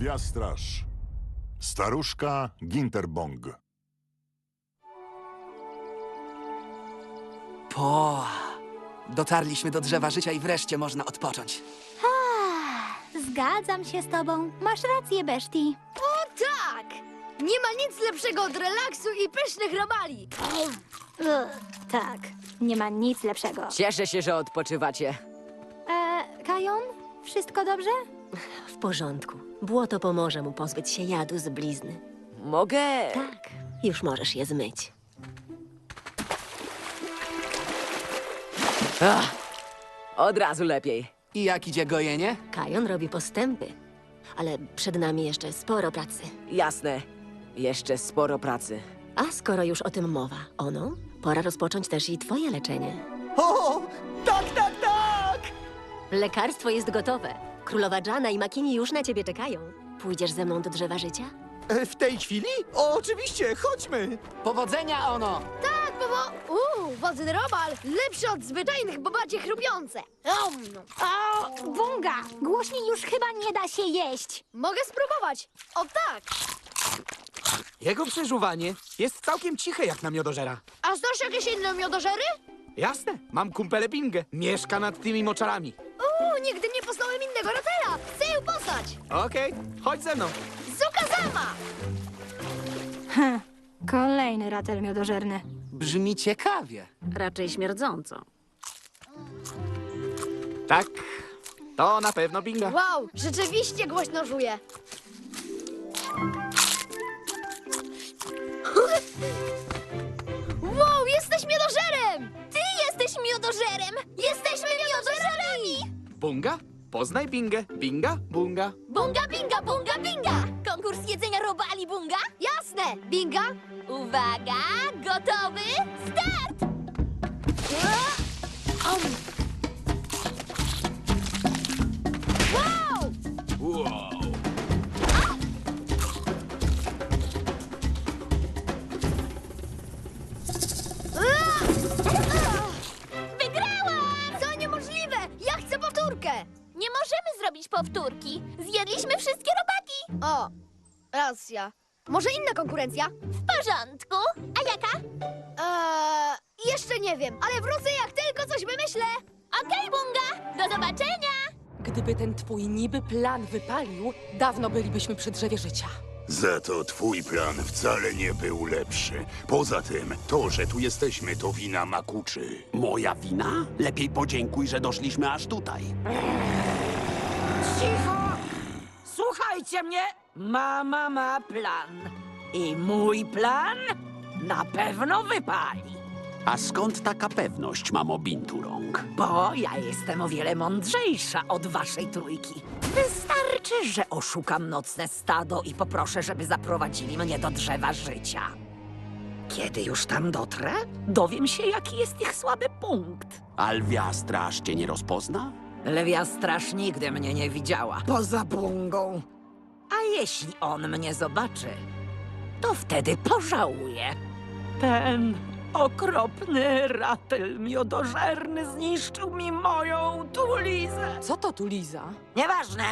Lwia Straż. Staruszka Ginterbong. Po. Dotarliśmy do drzewa życia i wreszcie można odpocząć. Zgadzam się z tobą. Masz rację, Beszti. O tak! Nie ma nic lepszego od relaksu i pysznych robali. Tak, nie ma nic lepszego. Cieszę się, że odpoczywacie. E, Kajon, wszystko dobrze? W porządku. Błoto pomoże mu pozbyć się jadu z blizny. Mogę. Tak, już możesz je zmyć. Ach, od razu lepiej. I jak idzie gojenie? Kajon robi postępy, ale przed nami jeszcze sporo pracy. Jasne. Jeszcze sporo pracy. A skoro już o tym mowa, ono, pora rozpocząć też i twoje leczenie. O! Tak, tak, tak! Lekarstwo jest gotowe. Królowa Jana i Makini już na ciebie czekają. Pójdziesz ze mną do drzewa życia? E, W tej chwili? O, oczywiście, chodźmy! Powodzenia, ono! Tak, bo bo... Uuu, wodny robal lepszy od zwyczajnych, bo bardziej chrupiące. Om, no. O, bunga! Głośniej już chyba nie da się jeść. Mogę spróbować. O tak! Jego przeżuwanie jest całkiem ciche jak na miodożera. A znasz jakieś inne miodożery? Jasne, mam kumpelę Bingę. Mieszka nad tymi moczarami. Nigdy nie poznałem innego ratela. Chcę ją poznać. Okej, chodź ze mną. Zukazama! Kolejny ratel miodożerny. Brzmi ciekawie. Raczej śmierdząco. Tak, to na pewno Binga. Wow, rzeczywiście głośno żuje. Bunga? Poznaj Bingę. Binga, bunga. Bunga, binga, bunga, binga! Konkurs jedzenia robali bunga? Jasne, binga? Uwaga, gotowy, start! Powtórkę! Nie możemy zrobić powtórki. Zjedliśmy wszystkie robaki. O, racja. Może inna konkurencja? W porządku. A jaka? Eee, jeszcze nie wiem, ale wrócę jak tylko coś wymyślę. Okej, bunga! Do zobaczenia! Gdyby ten twój niby plan wypalił, dawno bylibyśmy przy drzewie życia. Za to twój plan wcale nie był lepszy. Poza tym, to, że tu jesteśmy, to wina Makuczy. Moja wina? Lepiej podziękuj, że doszliśmy aż tutaj. Cicho! Słuchajcie mnie! Mama ma plan. I mój plan na pewno wypali. A skąd taka pewność, mamo Binturong? Bo ja jestem o wiele mądrzejsza od waszej trójki. Wystarczy, że oszukam nocne stado i poproszę, żeby zaprowadzili mnie do drzewa życia. Kiedy już tam dotrę, dowiem się, jaki jest ich słaby punkt. Alwia straż cię nie rozpozna? Lewia straż nigdy mnie nie widziała. Poza bungą. A jeśli on mnie zobaczy, to wtedy pożałuje. Ten okropny ratel miodożerny zniszczył mi moją tulizę. Co to tu, Liza? Nieważne.